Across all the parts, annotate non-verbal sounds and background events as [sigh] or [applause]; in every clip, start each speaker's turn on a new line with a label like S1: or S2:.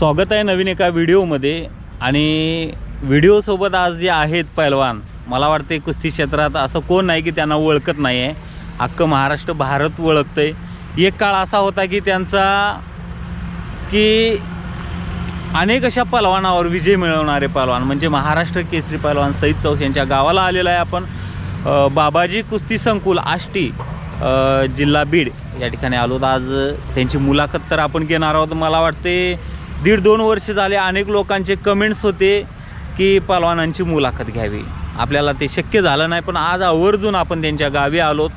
S1: स्वागत आहे नवीन एका व्हिडिओमध्ये. आणि व्हिडिओसोबत आज जे आहेत पैलवान मला वाटते कुस्ती क्षेत्रात असं कोण नाही की त्यांना ओळखत नाही आहे अख्खं महाराष्ट्र भारत ओळखतं आहे एक काळ असा होता की त्यांचा की अनेक अशा पैलवानावर विजय मिळवणारे पैलवान म्हणजे महाराष्ट्र केसरी पैलवान सईद चौक यांच्या गावाला आलेला आहे आपण. बाबाजी कुस्ती संकुल आष्टी जिल्हा बीड या ठिकाणी आलो. तर आज त्यांची मुलाखत तर आपण घेणार आहोत. मला वाटते दीड दोन वर्ष झाले अनेक लोकांचे कमेंट्स होते की पलवानांची मुलाखत घ्यावी. आपल्याला ते शक्य झालं नाही पण आज आवर्जून आपण त्यांच्या गावी आलोत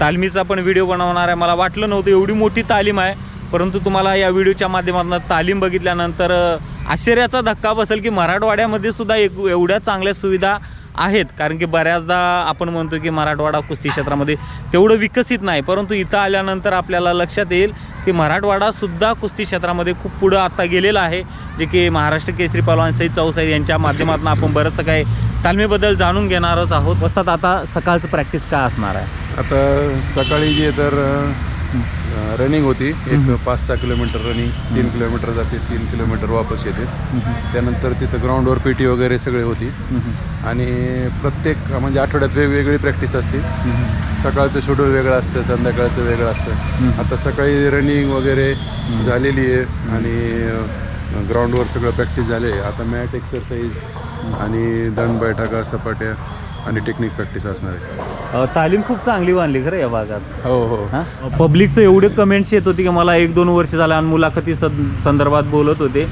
S1: तालमीचा पण व्हिडिओ बनवणार आहे. मला वाटलं नव्हतं एवढी मोठी तालीम आहे परंतु तुम्हाला या व्हिडिओच्या माध्यमातून तालीम बघितल्यानंतर आश्चर्याचा धक्का बसेल की मराठवाड्यामध्ये सुद्धा एक एवढ्या चांगल्या सुविधा आहेत. कारण की बऱ्याचदा आपण म्हणतो की मराठवाडा कुस्ती क्षेत्रामध्ये तेवढं विकसित नाही परंतु इथं आल्यानंतर आपल्याला लक्षात येईल की मराठवाडासुद्धा कुस्ती क्षेत्रामध्ये खूप पुढं आता गेलेलं आहे जे की महाराष्ट्र केसरी पलवान सई चौसाई यांच्या माध्यमातून आपण बरंचसं काही तालमीबद्दल जाणून घेणारच आहोत. वस्तात आता सकाळचं प्रॅक्टिस काय असणार आहे?
S2: आता सकाळी जे तर रनिंग होती. एक. पाच सहा किलोमीटर रनिंग तीन किलोमीटर जाते तीन किलोमीटर वापस येते. त्यानंतर तिथं ग्राउंडवर पीटी वगैरे सगळे होती. आणि प्रत्येक म्हणजे आठवड्यात वेगवेगळी प्रॅक्टिस असते. सकाळचं शेड्यूल वेगळं असतं संध्याकाळचं वेगळं असतं. आता सकाळी रनिंग वगैरे झालेली आहे आणि ग्राउंडवर सगळं प्रॅक्टिस झाले आता मॅट एक्सरसाइज आणि दंड बैठका सपाट्या आणि टेक्निक प्रॅक्टिस असणार आहे.
S1: तालीम खूप चांगली बांधली खरं या भागात.
S2: हो हो.
S1: हां? पब्लिकचं एवढे कमेंट्स येत होते की मला एक दोन वर्ष झालं आणि मुलाखती संदर्भात बोलत होते.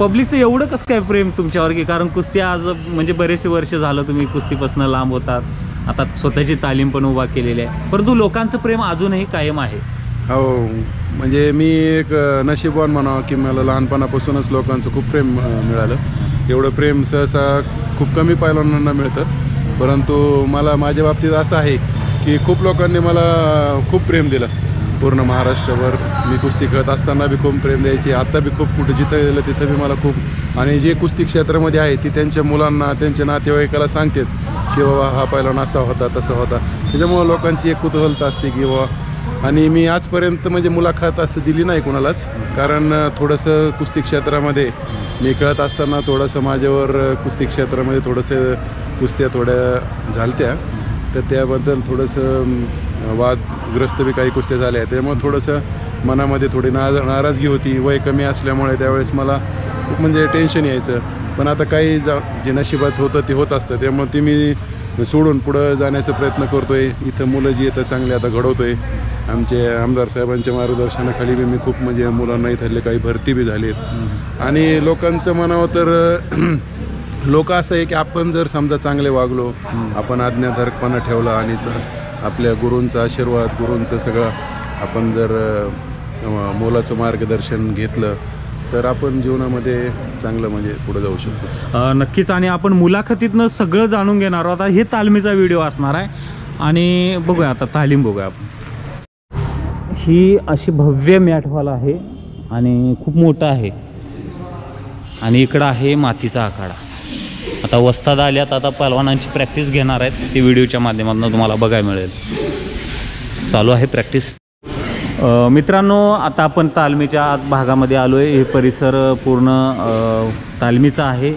S1: पब्लिकचं एवढं कसं काय प्रेम तुमच्यावर की कारण कुस्ती आज म्हणजे बरेचसे वर्ष झालं तुम्ही कुस्तीपासून लांब होतात. आता स्वतःची तालीम पण उभा केलेली आहे. परंतु लोकांचं प्रेम अजूनही कायम आहे.
S2: हो म्हणजे मी एक नशीबवान म्हणावं की मला लहानपणापासूनच लोकांचं खूप प्रेम मिळालं. एवढं प्रेम सहसा खूप कमी पैलवानांना मिळतं. परंतु मला माझ्या बाबतीत असं आहे की खूप लोकांनी मला खूप प्रेम दिलं. पूर्ण महाराष्ट्रभर मी कुस्ती खेळत असताना बी खूप प्रेम द्यायची आत्ता बी खूप कुठे जिथं गेलं तिथं बी मला खूप आणि जे कुस्ती क्षेत्रामध्ये आहे ती त्यांच्या मुलांना त्यांच्या नातेवाईकाला सांगतात की बाबा हा पहिला असा होता तसा होता. त्याच्यामुळं लोकांची एक कुतूहलता असते की बाबा आणि मी आजपर्यंत म्हणजे मुलाखत असं दिली नाही कोणालाच. कारण थोडंसं कुस्ती क्षेत्रामध्ये मी कळत असताना थोडंसं माझ्यावर कुस्ती क्षेत्रामध्ये थोडंसं कुस्त्या थोड्या झालत्या. तर त्याबद्दल थोडंसं वादग्रस्त बी काही कुस्त्या झाल्या त्यामुळे थोडंसं मनामध्ये थोडी ना नाराजगी होती. वय कमी असल्यामुळे त्यावेळेस मला खूप म्हणजे टेन्शन यायचं. पण आता काही जा जे नशिबात होतं ते होत असतं. त्यामुळे ते मी सोडून पुढं जाण्याचा प्रयत्न करतोय. इथं मुलं जी येतं चांगली आता घडवतोय. आमचे आमदार साहेबांच्या मार्गदर्शनाखाली बी मी खूप म्हणजे मुलांना इथले काही भरती बी झालीत. आणि लोकांचं म्हणावं तर [clears throat] लोक असं आहे की आपण जर समजा चांगले वागलो आपण आज्ञाधारकपणा ठेवला आणि च- आपल्या गुरूंचा आशीर्वाद गुरूंचं सगळं आपण जर मोलाचं मार्गदर्शन घेतलं तर आपण जीवनामध्ये चांगलं म्हणजे पुढे जाऊ शकतो.
S1: नक्कीच. आणि आपण मुलाखतीतनं सगळं जाणून घेणार आहोत. आता हे तालमीचा व्हिडिओ असणार आहे. आणि बघूया आता तालीम बघूया आपण. ही अशी भव्य मॅट हॉल आहे आणि खूप मोठं आहे. आणि इकडं आहे मातीचा आखाडा. आता वस्ताद आल्यात आता पलवानांची प्रॅक्टिस घेणार आहेत. ते व्हिडिओच्या माध्यमातून तुम्हाला बघायला मिळेल. चालू आहे प्रॅक्टिस. मित्रांनो आता आपण तालमीच्या आत भागामध्ये आलो आहे हे परिसर पूर्ण तालमीचा आहे.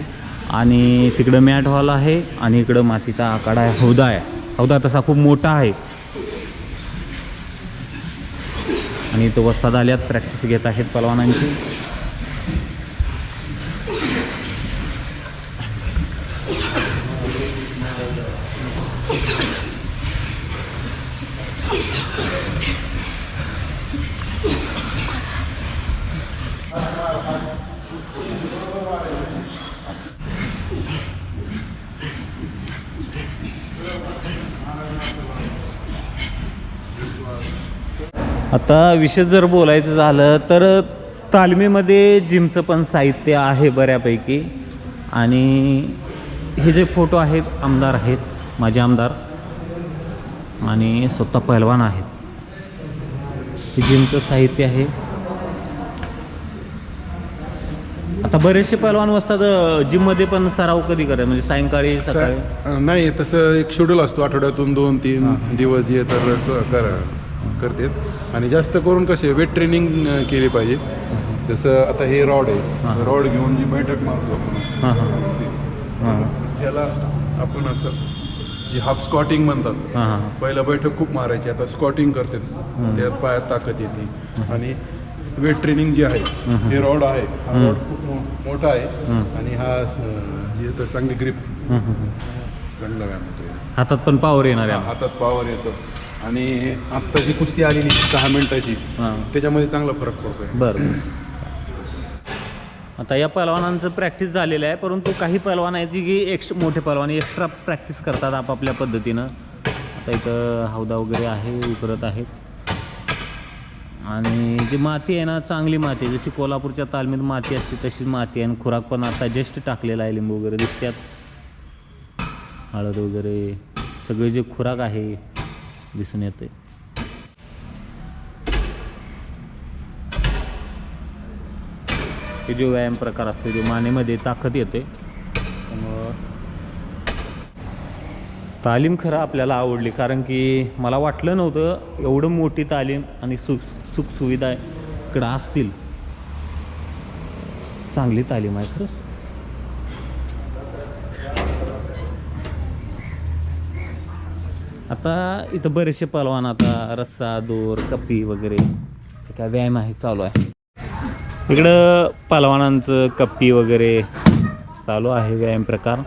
S1: आणि तिकडं मॅट हॉल आहे आणि इकडं मातीचा आखाडा आहे. हौदा आहे. हौदा तसा खूप मोठा आहे. आणि तो वस्ताद आल्यात प्रॅक्टिस घेत आहेत पलवानांची. आता विशेष जर बोलायचं झालं तर तालमीमध्ये जिमचं पण साहित्य आहे बऱ्यापैकी. आणि हे जे फोटो आहेत आमदार आहेत माझे आमदार आणि स्वतः पहिलवान आहेत. हे जिमचं साहित्य आहे. आता बरेचसे पैलवान असतात जिममध्ये पण सराव कधी करायचे म्हणजे सायंकाळी सकाळी?
S2: नाही तसं एक शेड्यूल असतो आठवड्यातून दोन तीन. दिवस जे तर कर. करतात. आणि जास्त करून कसे वेट ट्रेनिंग केली पाहिजे. जसं आता हे रॉड
S1: हां.
S2: आहे रॉड घेऊन जी बैठक मारतो आपण.
S1: हां हां. हां.
S2: ह्याला आपण असं जी हाफ स्कॉटिंग म्हणतात. पहिलं बैठक खूप मारायची. आता स्कॉटिंग करते त्यात पायात ताकद येते. आणि वेट ट्रेनिंग जी आहे. हे रॉड आहे. हा. रॉड खूप मोठा आहे. आणि हा जी तर चांगली ग्रिप. चांगला व्यायाम होतो
S1: हातात पण पावर येणार आहे.
S2: हातात पावर येतो. आणि आत्ता जी कुस्ती आलेली सहा मिनिटाची
S1: हां.
S2: त्याच्यामध्ये चांगला फरक पडतोय.
S1: बरं. आता या पहलवानांचं प्रॅक्टिस झालेलं आहे परंतु काही पहलवान आहेत की एक्स मोठे पहलवान एक्स्ट्रा प्रॅक्टिस करतात आपापल्या पद्धतीनं. आता इथं हौदा वगैरे आहे उकरत आहेत. आणि जी माती आहे ना चांगली माती आहे. जशी कोल्हापूरच्या तालमीत माती असते तशीच माती आहे. आणि खुराक पण आता जस्ट टाकलेला आहे लिंबू वगैरे दिसतात. हळद वगैरे सगळे जे खुराक आहे दिसून येते हे जो व्यायाम प्रकार असतो जो मानेमध्ये ताकद येते तालीम खरं आपल्याला आवडली. कारण की मला वाटलं नव्हतं एवढं मोठी तालीम आणि सुख सुखसुविधा इकडं असतील. चांगली तालीम आहे खरं. आता इथं बरेचसे पलवान आता रस्सा दोर कप्पी वगैरे काय व्यायाम आहे चालू आहे. इकडं पलवानांचं कप्पी वगैरे चालू आहे व्यायाम प्रकार.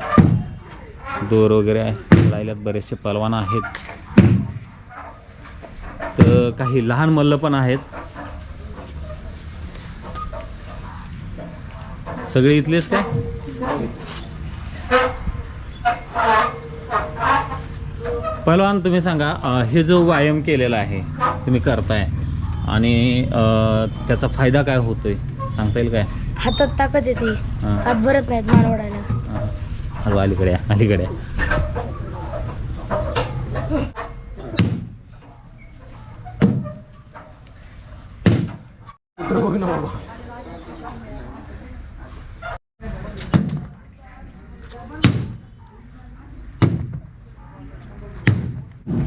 S1: दोर वगैरे आहे. राहिल्यात बरेचसे पलवान आहेत. तर काही लहान मल्ल पण आहेत. सगळे इथलेच काय? पहलवान तुम्ही सांगा हे जो व्यायाम केलेला आहे तुम्ही करताय आणि त्याचा फायदा काय होतोय? सांगता येईल काय?
S3: हातात ताकद येते. हात भरत नाहीत मारवाडायला.
S1: अलीकडे अलीकडे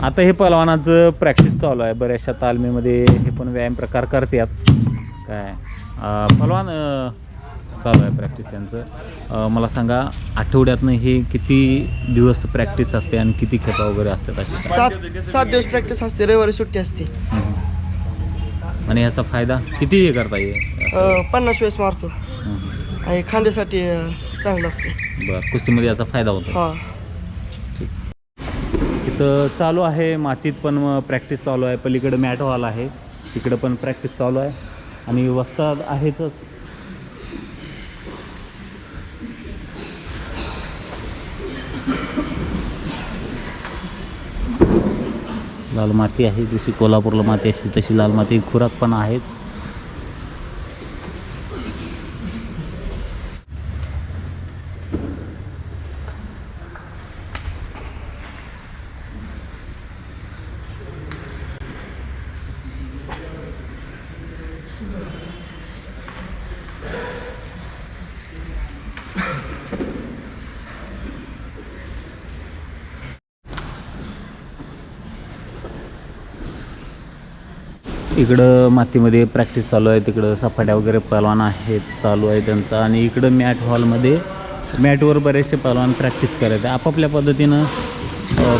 S1: आता हे पलवानाचं प्रॅक्टिस चालू आहे. बऱ्याचशा तालमीमध्ये हे पण व्यायाम प्रकार करतात. काय? पलवान चालू आहे प्रॅक्टिस यांचं. मला सांगा आठवड्यातनं हे किती दिवस प्रॅक्टिस असते आणि किती खेपा वगैरे असतात असे
S4: सात सात दिवस प्रॅक्टिस असते. रविवारी सुट्टी असते.
S1: आणि याचा फायदा? किती हे करता येईल
S4: पन्नास वेळेस मारतो. आणि खांद्यासाठी चांगलं असते.
S1: बरं कुस्तीमध्ये याचा फायदा होतो. तर चालू आहे मातीत पण प्रॅक्टिस चालू आहे. पलीकडं मॅट हॉल आहे. तिकडं पण प्रॅक्टिस चालू आहे. आणि वस्ताद आहेतच. लाल माती आहे जशी कोल्हापूरला माती असते तशी लाल माती खुराक पण आहेच. इकडं मातीमध्ये प्रॅक्टिस चालू आहे तिकडं सपाट्या वगैरे पलवान आहेत चालू आहे त्यांचा. आणि इकडं मॅट हॉलमध्ये मॅटवर बरेचसे पलवान प्रॅक्टिस करत आहे आपापल्या पद्धतीनं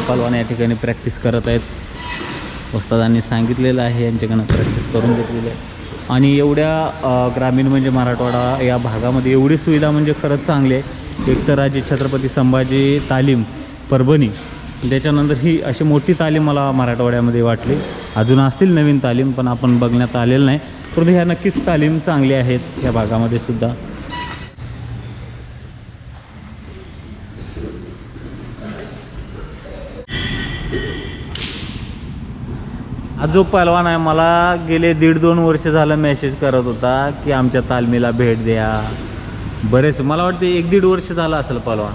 S1: पलवान या ठिकाणी प्रॅक्टिस करत आहेत. उस्तादांनी सांगितलेलं आहे यांच्याकडनं प्रॅक्टिस करून घेतलेली आहे. आणि एवढ्या ग्रामीण म्हणजे मराठवाडा या भागामध्ये एवढी सुविधा म्हणजे खरंच चांगली आहे. एकतर राजे छत्रपती संभाजी तालीम परभणी त्याच्यानंतर ही अशी मोठी तालीम मला मराठवाड्यामध्ये वाटली. अजून असतील नवीन तालीम पण आपण बघण्यात आलेलं नाही. परंतु ह्या नक्कीच तालीम चांगली आहेत या भागामध्ये सुद्धा. जो पहलवान आहे मला गेले दीड दोन वर्ष झालं मेसेज करत होता की आमच्या तालमीला भेट द्या. बरेच मला वाटते एक दीड वर्ष झालं असेल पहलवान.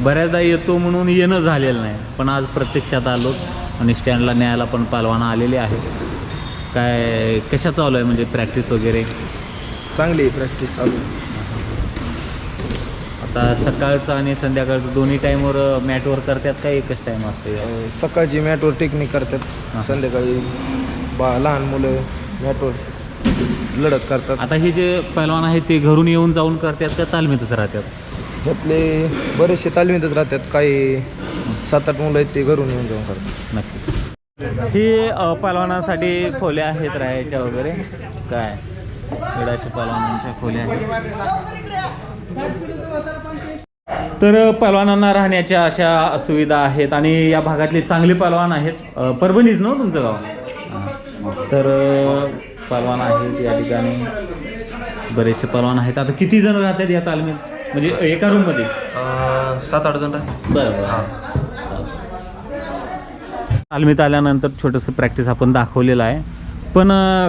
S1: बऱ्याचदा येतो म्हणून येणं झालेलं नाही. पण आज प्रत्यक्षात आलो आणि स्टँडला न्यायला पण पहलवान आलेले आहेत. काय कशा चालू आहे म्हणजे प्रॅक्टिस वगैरे?
S4: चांगली प्रॅक्टिस चालू.
S1: आता सकाळचं आणि संध्याकाळचं दोन्ही टाईमवर मॅटवर करतात का एकच टाईम असते?
S4: सकाळची मॅटवर टेक्निक करतात. संध्याकाळी बा लहान मुलं मॅटवर
S5: लढत करतात.
S1: आता हे जे पैलवान आहेत ते घरून येऊन जाऊन करतात का तालमीतच राहतात?
S5: त्यातले बरेचसे तालमीतच राहतात. काही सात आठ मुलं आहेत ते घरून येऊन जाऊन करतात.
S1: नक्की. ही अ, पहलवानांसाठी खोल्या आहेत राहायच्या वगैरे. काय? गडाच्या पहलवानांच्या खोल्या आहेत. तर पहलवानांना राहण्याच्या अशा सुविधा आहेत आणि या भागातले चांगले पहलवान आहेत. अ, परभणीच ना हो तुमचं गाव? तर अ, पहलवान आहेत या ठिकाणी. बरेचसे पहलवान आहेत. आता किती जण राहतात या तालमीत? म्हणजे एका रूममध्ये
S5: सात आठ जण
S1: बरं बरं. तालमीत आल्यानंतर छोटंसं प्रॅक्टिस आपण दाखवलेलं आहे. पण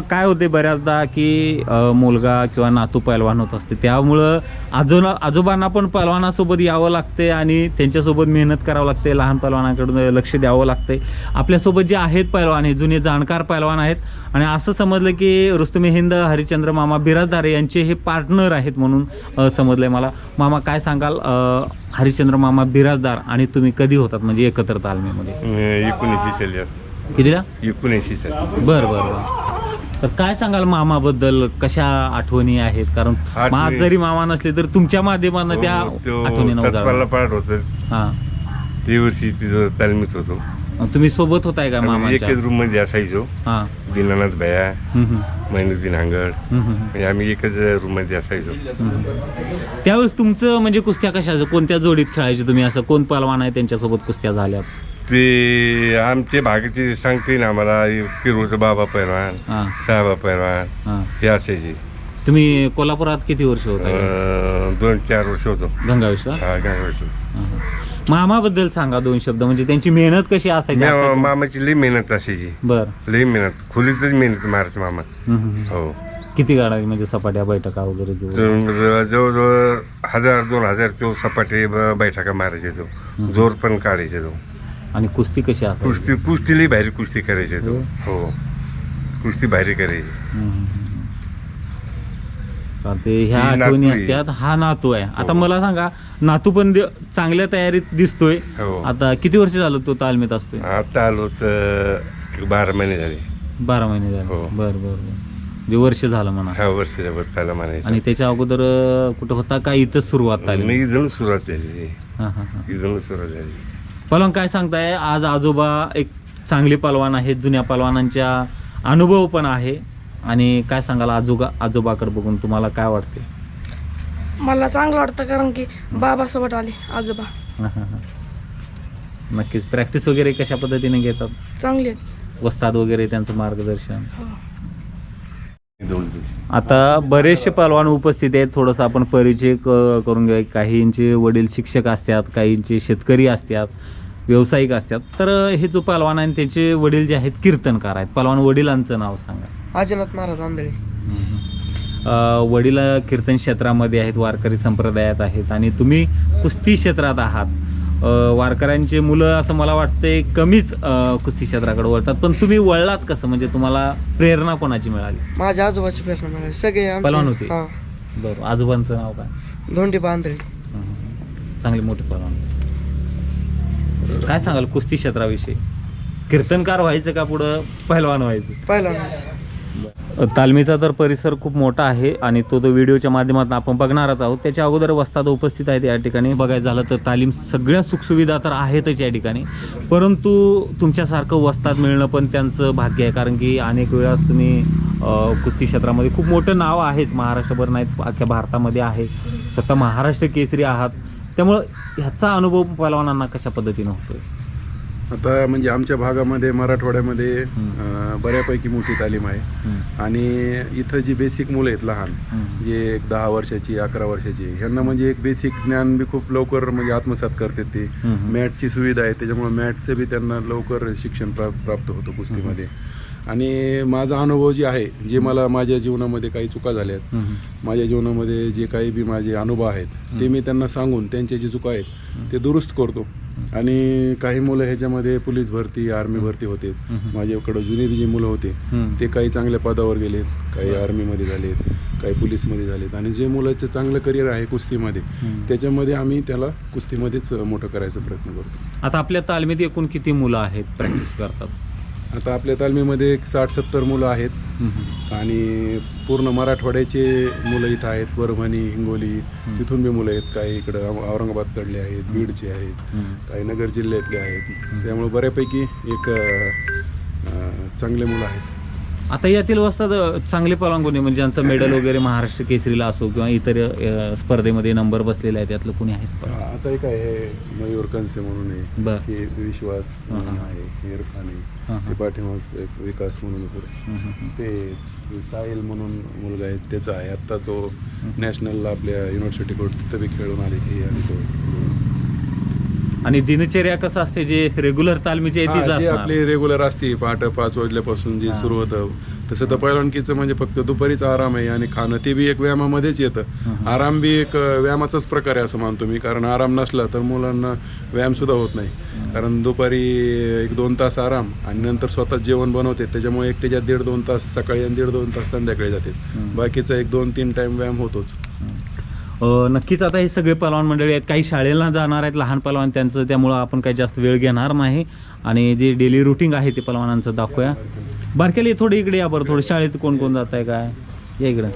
S1: काय होते बऱ्याचदा की मुलगा किंवा नातू पैलवान होत असते. त्यामुळं आजो आजोबांना पण पैलवानासोबत यावं लागते आणि त्यांच्यासोबत मेहनत करावं लागते. लहान पैलवानाकडून लक्ष द्यावं लागते. आपल्यासोबत जे आहेत पैलवान हे जुने जाणकार पैलवान आहेत. आणि असं समजलं की रुस्तुमी हिंद हरिचंद्र मामा बिराजदारे यांचे हे पार्टनर आहेत म्हणून समजलं आहे मला. मामा काय सांगाल? हरिचंद्र मामा बिराजदार आणि तुम्ही कधी होतात? म्हणजे एकत्र तालमीमध्ये.
S6: एकोणऐंशी
S1: कितीला?
S6: एकोणऐंशी साली
S1: बर बर बर. तर काय सांगाल मामाबद्दल? कशा आठवणी आहेत? कारण
S6: आठवणी-
S1: माझ जरी मामा नसले तर तुमच्या माध्यमातून त्या
S6: हो,
S1: आठवणी
S6: सतपाला पाठ होत.
S1: हा.
S6: ते वर्षी तिथं तालमीच होतो.
S1: तुम्ही सोबत होताय का
S6: आम्ही
S1: मामाच्या?
S6: एकच रूममध्ये असायचो.
S1: हा.
S6: दिनानाथ भया
S1: हम्म, हम्म,
S6: महिनुद्दीन हांगड.
S1: हम्म, हम्म,
S6: म्हणजे आम्ही एकच रूममध्ये असायचो.
S1: त्यावेळेस तुमचं म्हणजे कुस्त्या कशा कोणत्या जोडीत खेळायचे तुम्ही? असं कोण पलवान आहे त्यांच्यासोबत कुस्त्या झाल्या
S6: ते आमचे भागाचे सांगते ना आम्हाला किरोचा बाबा पैलवान
S1: हा.
S6: साहेबा पैलवान
S1: हा.
S6: हे असायचे.
S1: तुम्ही कोल्हापुरात किती वर्ष होता?
S6: अं, दोन चार वर्ष होतो.
S1: गंगावेश्वर
S6: हा गावाचं.
S1: मामाबद्दल सांगा दोन शब्द म्हणजे त्यांची मेहनत कशी असायची आताची?
S6: मामाची लई मेहनत असायची.
S1: बर.
S6: लई मेहनत खोलीतच मेहनत मारायचं मामा.
S1: हम्म, हम्म.
S6: हो.
S1: किती गाडा म्हणजे सपाट्या बैठका वगैरे जो?
S6: जवळजवळ हजार दोन हजार तो सपाटे ब- बैठका मारायचे तो. जोर पण काढायचे तो.
S1: आणि कुस्ती कशी असायची?
S6: कुस्ती कुस्तीला भारी कुस्ती करायचे तो हो? कुस्ती भारी करायची.
S1: हम्म, ह्या
S6: ही
S1: आठवणी
S6: आहे.
S1: असतात हा नातू आहे. आता
S6: हो.
S1: मला सांगा नातू पण दे- चांगल्या तयारीत दिसतोय.
S6: हो.
S1: आता किती वर्ष झालं तो तालमीत असतोय?
S6: आता आलो तर बारा महिने झाले.
S1: बारा महिने झाले.
S6: हो.
S1: बर बर बर. म्हणजे वर्ष झालं म्हणा.
S6: ह्या वर्षाच्या बदकाला म्हणायचं.
S1: आणि त्याच्या अगोदर अं, कुठं होता का इथं सुरुवात झाली
S6: मी इथून सुरुवात झाली
S1: हा हा हा.
S6: इथून सुरुवात झाली
S1: पलवान काय सांगताय? आज आजोबा एक चांगले पलवान आहेत जुन्या पलवानांच्या अनुभव पण आहे. आणि काय सांगाल आजोबा आजोबाकडे बघून तुम्हाला काय वाटते
S3: मला चांगलं वाटतं कारण की बाबासोबत आले आजोबा. [laughs]
S1: नक्कीच. प्रॅक्टिस वगैरे कशा पद्धतीने घेतात?
S3: चांगले आहेत.
S1: वस्ताद वगैरे त्यांचं मार्गदर्शन?
S3: हो.
S1: आता बरेचसे पलवान उपस्थित आहेत. थोडंसं आपण परिचय क- करून घेऊया. काहींचे वडील शिक्षक असतात काहींचे शेतकरी असतात. व्यावसायिक असतात. तर हे जो पलवान आहे त्यांचे वडील जे आहेत कीर्तनकार आहेत. पलवान वडिलांचं नाव सांगा.
S4: आजीनाथ महाराज आंधळे.
S1: अ, वडील कीर्तन क्षेत्रामध्ये आहेत वारकरी संप्रदायात आहेत आणि तुम्ही कुस्ती क्षेत्रात आहात. अ, वारकऱ्यांचे मुलं असं मला वाटतंय कमीच अ, कुस्ती क्षेत्राकडे वळतात. पण तुम्ही वळलात कसं? म्हणजे तुम्हाला प्रेरणा कोणाची मिळाली?
S4: माझ्या आजोबाची प्रेरणा मिळाली. सगळे
S1: पहलवान
S4: आमचे
S1: होते?
S4: हा.
S1: बरं आजोबांचं नाव काय?
S4: धोंडी बांधळे.
S1: चांगले मोठे पहलवान. काय सांगाल कुस्ती क्षेत्राविषयी? कीर्तनकार व्हायचं का पुढं? पहिलवान व्हायचं?
S4: पहिलवान
S1: तालमीचा तर परिसर खूप मोठा आहे आणि तो तो व्हिडिओच्या माध्यमातून आपण बघणारच आहोत. त्याच्या अगोदर वस्ताद उपस्थित आहेत या ठिकाणी. बघायचं झालं तर तालीम सगळ्या सुखसुविधा तर आहेतच या ठिकाणी. परंतु तुमच्यासारखं वस्ताद मिळणं पण त्यांचं भाग्य आहे. कारण की अनेक वेळास तुम्ही कुस्ती क्षेत्रामध्ये खूप मोठं नाव आहेच. महाराष्ट्रभर नाहीत अख्ख्या भारतामध्ये आहे. स्वतः महाराष्ट्र केसरी आहात. त्यामुळं ह्याचा अनुभव पहलवानांना कशा पद्धतीनं होतोय?
S2: आता म्हणजे आमच्या भागामध्ये मराठवाड्यामध्ये बऱ्यापैकी मोठी तालीम आहे. आणि इथं जी बेसिक मुलं आहेत लहान. जे एक दहा वर्षाची अकरा वर्षाची ह्यांना म्हणजे एक बेसिक ज्ञान बी खूप लवकर म्हणजे आत्मसात करतात ते. मॅटची सुविधा आहे त्याच्यामुळे मॅटचं बी त्यांना लवकर शिक्षण प्राप्त होतं कुस्तीमध्ये. आणि माझा अनुभव जे आहे जे मला माझ्या जीवनामध्ये काही चुका झाल्या आहेत
S1: हं.
S2: माझ्या जीवनामध्ये जे काही बी माझे अनुभव आहेत ते मी त्यांना सांगून त्यांच्या जे चुका आहेत ते दुरुस्त करतो. आणि काही मुलं ह्याच्यामध्ये पोलीस भरती आर्मी भरती होते. माझ्याकडं जुनी जी मुलं होते. ते काही चांगल्या पदावर गेलेत काही आर्मीमध्ये झालेत काही पोलीसमध्ये झालेत आणि जे मुलाचं चांगलं करिअर आहे कुस्तीमध्ये. त्याच्यामध्ये आम्ही त्याला कुस्तीमध्येच मोठं करायचा प्रयत्न करतो
S1: आता आपल्या तालमीत एकूण किती मुलं आहेत प्रॅक्टिस करतात
S2: आता आपल्या तालमीमध्ये एक साठ सत्तर मुलं आहेत. आणि पूर्ण मराठवाड्याचे मुलं इथं आहेत परभणी हिंगोली तिथून बी मुलं आहेत. काही इकडं औरंगाबादकडले आहेत बीडचे आहेत. काही नगर जिल्ह्यातले आहेत. त्यामुळे बऱ्यापैकी एक चांगले मुलं आहेत.
S1: आता यातील वस्तात चांगले पलवान कोणी म्हणजे ज्यांचं मेडल वगैरे महाराष्ट्र केसरीला असो किंवा इतर अ, स्पर्धेमध्ये नंबर बसलेले आहेत त्यातलं कोणी आहेत?
S2: आता एक आहे मयूर कनसे म्हणून आहे की विश्वास म्हणून
S1: हा.
S2: आहे इरफान आहे
S1: हा, हा.
S2: ते पाठीमाग एक विकास म्हणून पुढे. ते साहिल म्हणून मुलगा आहे त्याचा आहे आत्ता तो नॅशनलला आपल्या युनिव्हर्सिटीकडून तिथं बी खेळून आले ते आणि तो
S1: आणि दिनचर्या कसं असते जे रेग्युलर तालमीचे आहे तीच
S2: जी
S1: असणार.
S2: आपली रेग्युलर असते पहाटे पाच वाजल्यापासून जे. सुरू होतं तसं तर पैलवानकीचं म्हणजे फक्त दुपारीच आराम आहे आणि खाणं ते बी एक व्यायामामध्येच येतं. आराम बी एक अ, व्यायामाचाच प्रकार आहे असं मानतो मी. कारण आराम नसला तर मुलांना व्यायाम सुद्धा होत नाही. कारण दुपारी एक दोन तास आराम आणि नंतर स्वतः जेवण बनवते. त्याच्यामुळे एक त्याच्यात दीड दोन तास सकाळी आणि दीड दोन तास संध्याकाळी जाते. बाकीचा एक दोन तीन टाइम व्यायाम होतोच.
S1: नक्कीच आता हे सगळे पलवान मंडळी आहेत. काही शाळेला जाणार आहेत लहान पलवान त्यांचं. त्यामुळं आपण काही जास्त वेळ घेणार नाही. आणि जे डेली रुटीन आहे ते पलवानांचं दाखवूया. बारकेले थोडं इकडे या बरं. थोडं शाळेत कोण कोण जात आहे काय? या इकडं.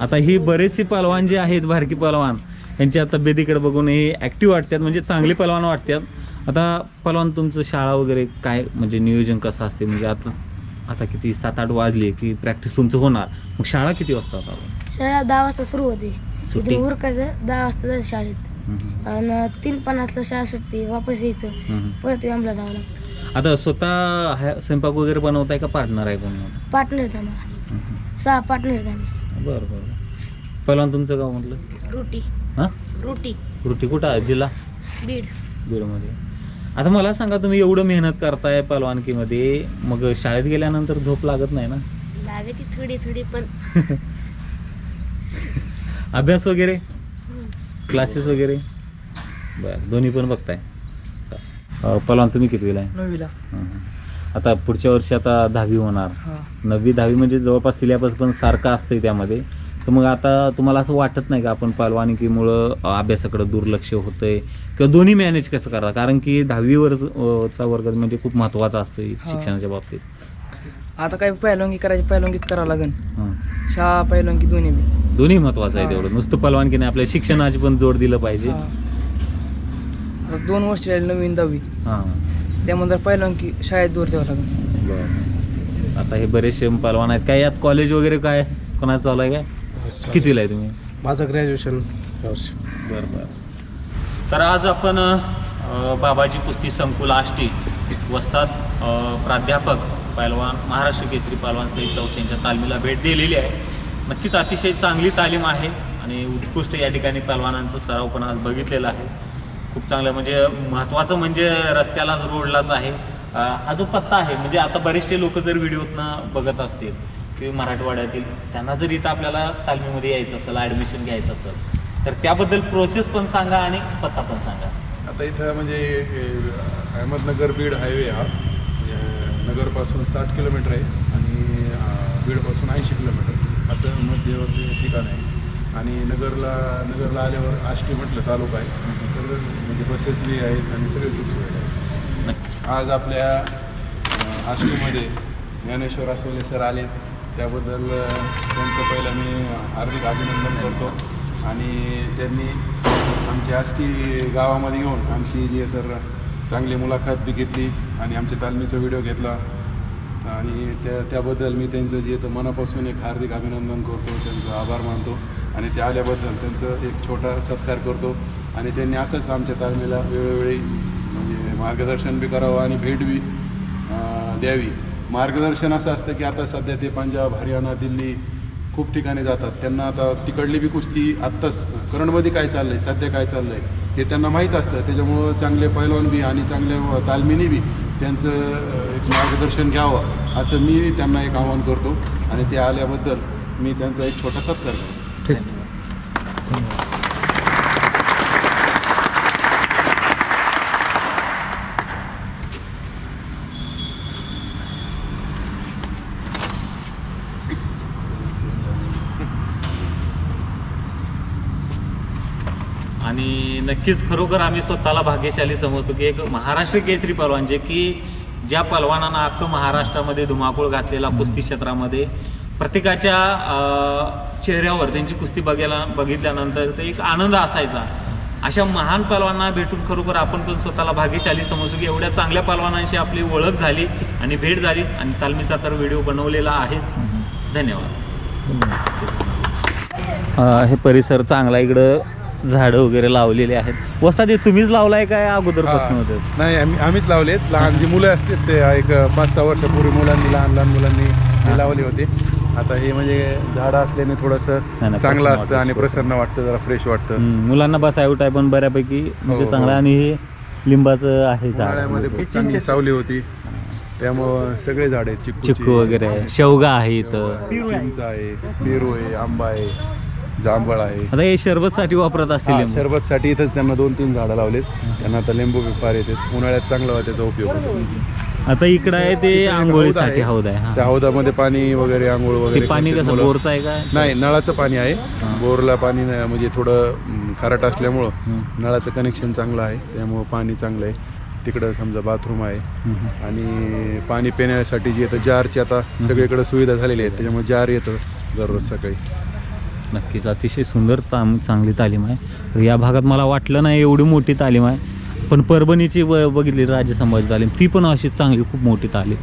S1: आता ही बरेचसे पलवान जे आहेत बारकी पलवान यांच्या तब्येतीकडे बघून हे ॲक्टिव्ह वाटतात. म्हणजे चांगले पलवान वाटतात. आता पलवान तुमचं शाळा वगैरे काय? म्हणजे नियोजन कसं असते? म्हणजे आता आता किती सात आठ वाजले की प्रॅक्टिस तुमचं होणार. मग शाळा किती वाजता आता?
S7: शाळा दहा वाजता सुरू होते.
S1: सुट्टी?
S7: इथून उरकायचं दहा वाजता जायचं शाळेत.
S1: हम्म,
S7: आणि तीन पन्नासला शाळा सुटते वापस यायचं.
S1: हम्म.
S7: परत व्यायामला जावं लागतं.
S1: आता स्वतः हा- स्वयंपाक वगैरे बनवताय का पार्टनर आहे कोण?
S7: पार्टनर आहेत आम्हाला. सहा पार्टनर आहेत आम्ही.
S1: बरं बरं. पहिला तुमचं गाव म्हटलं?
S7: रोटी.
S1: हां?
S7: रोटी.
S1: रुटी कुठं आहे? जिल्हा?
S7: बीड.
S1: बीडमध्ये. आता मला सांगा तुम्ही एवढं मेहनत करताय पलवानकीमध्ये मग शाळेत गेल्यानंतर झोप लागत नाही ना?
S7: लागते थोडी थोडी पण [laughs]
S1: अभ्यास वगैरे? क्लासेस वगैरे? बरं दोन्ही पण बघताय. अं, पलवान तुम्ही कितवीला आहे?
S5: नववीला.
S1: हं, हं. आता पुढच्या वर्षी आता दहावी होणार.
S5: हा.
S1: नववी दहावी म्हणजे जवळपास सिलेबस पण सारखा असतंय त्यामध्ये. तर मग आता तुम्हाला असं वाटत नाही का आपण पालवानिकीमुळं अभ्यासाकडे दुर्लक्ष होतंय? किंवा दोन्ही मॅनेज कसं करता? कारण की दहावीवर चा वर्ग म्हणजे खूप महत्त्वाचा असतोय
S5: हा.
S1: शिक्षणाच्या बाबतीत.
S5: आता काय पहिलवानगी करायची पहिलवानगीच करावं लागेल
S1: हं.
S5: शाळा पहिलवानगी दोन्ही बी.
S1: दोन्ही महत्त्वाचं आहे
S5: हा.
S1: तेवढं. नुसतं पलवानकी नाही आपल्या शिक्षणाची पण जोड दिलं पाहिजे.
S5: हा. आता दोन वर्ष राहिले नवीन दहावी.
S1: हां.
S5: त्यामुळे जर पहिलवानगी शाळेत दूर द्यावं लागेल
S1: बरं. आता हे बरेचसे पलवान आहेत. काय यात कॉलेज वगैरे काय? कोणाचं चालू आहे काय? कितीला आहे तुम्ही?
S4: माझं ग्रॅज्युएशन
S1: बरं बरं. तर आज आपण अ, बाबाजी कुस्ती संकुल आष्टी वस्तात अ, प्राध्यापक पैलवान महाराष्ट्र केसरी पैलवान सईद चौसे यांच्या तालमीला भेट दिलेली आहे. नक्कीच अतिशय चांगली तालीम आहे आणि उत्कृष्ट या ठिकाणी पैलवानांचा सराव पण आज बघितलेला आहे. खूप चांगलं म्हणजे महत्त्वाचं म्हणजे रस्त्यालाच रोडलाच आहे. हा जो पत्ता आहे म्हणजे आता बरेचसे लोक जर व्हिडिओतनं बघत असतील किंवा मराठवाड्यातील त्यांना जर इथं आपल्याला तालमीमध्ये यायचं असेल ॲडमिशन घ्यायचं असेल तर त्याबद्दल प्रोसेस पण सांगा आणि पत्ता पण सांगा.
S2: आता इथं म्हणजे अहमदनगर बीड हायवे हा. नगरपासून साठ किलोमीटर आहे आणि बीडपासून ऐंशी किलोमीटर. असं मध्यवर्ती ठिकाण आहे. आणि नगरला नगरला आल्यावर आष्टी म्हटलं तालुका आहे. तर म्हणजे बसेस बी आहेत आणि सगळे सुखसुविधा आहेत. आज आपल्या आष्टीमध्ये ज्ञानेश्वर असोले सर आले. त्याबद्दल त्यांचं पहिलं मी हार्दिक अभिनंदन करतो. आणि त्यांनी आमची आष्टी गावामध्ये येऊन आमची जी तर चांगली मुलाखत बी घेतली. आणि आमच्या तालमीचा व्हिडिओ घेतला. आणि त्या त्याबद्दल मी त्यांचं जे तर मनापासून एक हार्दिक अभिनंदन करतो त्यांचा आभार मानतो. आणि त्या आल्याबद्दल त्यांचं एक छोटा सत्कार करतो. आणि त्यांनी असंच आमच्या तालमीला वेळोवेळी म्हणजे मार्गदर्शन बी करावं आणि भेट बी द्यावी. मार्गदर्शन असं असतं की आता सध्या ते पंजाब हरियाणा दिल्ली खूप ठिकाणी जातात. त्यांना आता तिकडली बी कुस्ती आत्ताच करंटमध्ये काय चाललं आहे सध्या काय चाललं आहे हे त्यांना माहीत असतं. त्याच्यामुळं चांगले पैलवान बी आणि चांगले तालमिनी बी त्यांचं एक मार्गदर्शन घ्यावं असं मी त्यांना एक आवाहन करतो. आणि ते आल्याबद्दल मी त्यांचा एक छोटा सत्कार करतो.
S1: ठीक आणि नक्कीच खरोखर आम्ही स्वतःला भाग्यशाली समजतो की एक महाराष्ट्र केसरी पलवान जे की ज्या पलवानांना अख्खं महाराष्ट्रामध्ये धुमाकूळ घातलेला कुस्ती क्षेत्रामध्ये प्रत्येकाच्या चेहऱ्यावर त्यांची कुस्ती बघायला बघितल्यानंतर ते एक आनंद असायचा. अशा महान पलवानांना भेटून खरोखर आपण पण स्वतःला भाग्यशाली समजतो की एवढ्या चांगल्या पलवानांशी आपली ओळख झाली आणि भेट झाली आणि तालमीचा तर व्हिडिओ बनवलेला आहेच. धन्यवाद. हे परिसर चांगला इकडं झाडं वगैरे लावलेली आहेत. वस्ताद हे तुम्हीच लावलाय काय अगोदरपासून होतं
S2: नाही आम्ही आम्हीच लावलेत. लहान जी मुलं असतात ते एक पाच सहा वर्षापूर्वी मुलांनी लहान लहान मुलांनी लावले होते. आता हे म्हणजे झाडं असल्याने थोडंसं चांगलं असतं आणि
S1: वाटतं.
S2: प्रसन्न वाटतं जरा फ्रेश वाटतं.
S1: मुलांना बसायवट आहे पण बऱ्यापैकी म्हणजे
S2: हो,
S1: चांगलं
S2: हो.
S1: आणि हे लिंबाचं आहे
S2: उन्हाळ्यामध्ये
S1: झाड
S2: खूप चांगली सावली होती. त्यामुळं सगळे झाड आहेत
S1: चिक्कू वगैरे आहे शेवगा आहे इथं.
S2: चिंच आहे पेरू आहे आंबा आहे. जांभळ आहे.
S1: आता हे शरबतसाठी वापरत असतील लिंबू.
S2: सरबतसाठी इथंच त्यांना दोन तीन झाडं लावलेत. त्यांना आता लिंबू फार येतात उन्हाळ्यात चांगला त्याचा उपयोग होतो.
S1: आता इकडं आहे ते आंघोळीसाठी
S2: हौद
S1: आहे. हा.
S2: त्या हौदामध्ये पाणी वगैरे आंघोळ
S1: ते
S2: वगैरे
S1: पाणी कसं
S2: मुलं.
S1: बोरचं आहे का?
S2: नाही नळाचं पाणी आहे.
S1: हा.
S2: बोरला पाणी नाही, म्हणजे थोडं म, खारट असल्यामुळं. नळाचं कनेक्शन चांगलं आहे. त्यामुळं पाणी चांगलं आहे. तिकडं समजा बाथरूम आहे.
S1: हम्म.
S2: आणि पाणी पिण्यासाठी जे येतं जारची आता सगळीकडे सुविधा झालेली आहे त्याच्यामुळे जार येतं दररोज सकाळी.
S1: नक्कीच. अतिशय सुंदर ताम चांगली तालीम आहे. या भागात मला वाटलं नाही एवढी मोठी तालीम आहे. पण परभणीची ब बघितली राज्य संभाजी तालीम ती पण अशी चांगली खूप मोठी तालीम.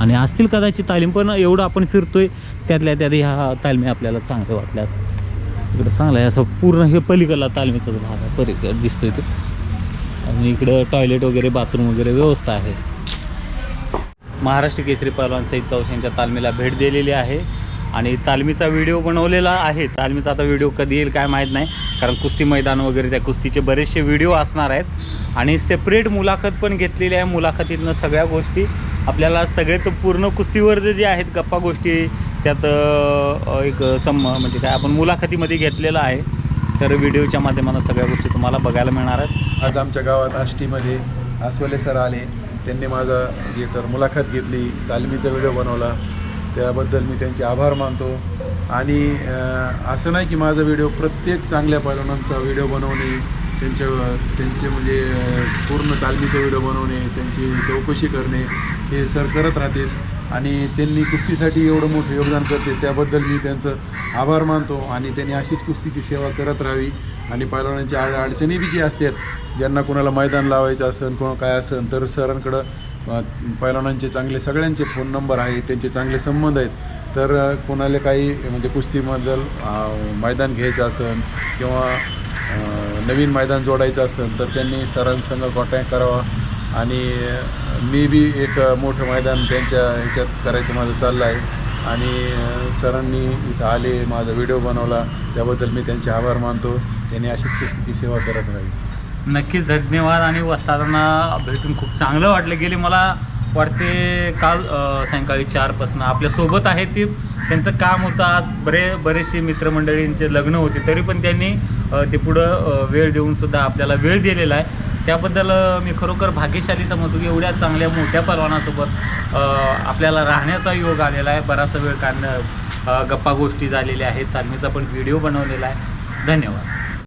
S1: आणि असतील कदाचित तालीम पण एवढं आपण फिरतोय त्यातल्या त्यात ह्या तालमी आपल्याला चांगल्या वाटल्यात. इकडं चांगलं आहे. असं पूर्ण हे पलीकडला तालमीचा भाग आहे पलीकड दिसतोय तो. आणि इकडं टॉयलेट वगैरे बाथरूम वगैरे व्यवस्था आहे. महाराष्ट्र केसरी पहलवान सईद चौशांच्या तालमीला भेट दिलेली आहे. आणि तालमीचा व्हिडिओ बनवलेला आहे. तालमीचा आता व्हिडिओ कधी येईल काय माहीत नाही. कारण कुस्ती मैदान वगैरे त्या कुस्तीचे बरेचसे व्हिडिओ असणार आहेत. आणि सेपरेट मुलाखत पण घेतलेली आहे. मुलाखतीतनं सगळ्या गोष्टी आपल्याला सगळे तर पूर्ण कुस्तीवर जे जे आहेत गप्पा गोष्टी त्यात एक सम म्हणजे काय आपण मुलाखतीमध्ये घेतलेलं आहे. तर व्हिडिओच्या माध्यमानं सगळ्या गोष्टी तुम्हाला बघायला मिळणार आहेत.
S2: आज आमच्या गावात आष्टीमध्ये आसवले सर आले. त्यांनी माझा जे तर मुलाखत घेतली. तालमीचा व्हिडिओ बनवला. त्याबद्दल मी त्यांचे आभार मानतो. आणि असं नाही की माझा व्हिडिओ प्रत्येक चांगल्या पैलवानांचा व्हिडिओ बनवणे त्यांच्या त्यांचे म्हणजे पूर्ण तालमीचा व्हिडिओ बनवणे त्यांची चौकशी करणे हे सर करत राहतील. आणि त्यांनी कुस्तीसाठी एवढं मोठं योगदान करते त्याबद्दल मी त्यांचं आभार मानतो. आणि त्यांनी अशीच कुस्तीची सेवा करत राहावी. आणि पैलवानांच्या आड अडचणी बी जी असतात ज्यांना कोणाला मैदान लावायचं असेल किंवा काय असेल तर सरांकडं पैलवानांचे चांगले सगळ्यांचे फोन नंबर आहेत त्यांचे चांगले संबंध आहेत. तर कोणाला काही म्हणजे कुस्तीबद्दल मैदान घ्यायचं असेल किंवा नवीन मैदान जोडायचं असेल तर त्यांनी सरांसंग कॉन्टॅक्ट करावा. आणि मी बी एक मोठं मैदान त्यांच्या ह्याच्यात करायचं माझं चाललं आहे. आणि सरांनी इथं आले माझा व्हिडिओ बनवला त्याबद्दल मी त्यांचे आभार मानतो. त्यांनी अशीच कुस्तीची सेवा करत राहील.
S1: नक्कीच धन्यवाद आणि वस्तादांना भेटून खूप चांगलं वाटलं. गेले मला वाटते काल सायंकाळी चारपासून. आपल्यासोबत आहे ते. त्यांचं काम होतं आज बरे बरेचसे मित्रमंडळींचे लग्न होते. तरी पण त्यांनी ते पुढं वेळ देऊनसुद्धा आपल्याला वेळ दिलेला आहे. त्याबद्दल मी खरोखर भाग्यशाली समजतो की एवढ्या चांगल्या मोठ्या परवानासोबत आपल्याला राहण्याचा योग आलेला आहे. बराचसा वेळ काढणं गप्पा गोष्टी झालेल्या आहेत. तालमीचा पण व्हिडिओ बनवलेला आहे. धन्यवाद.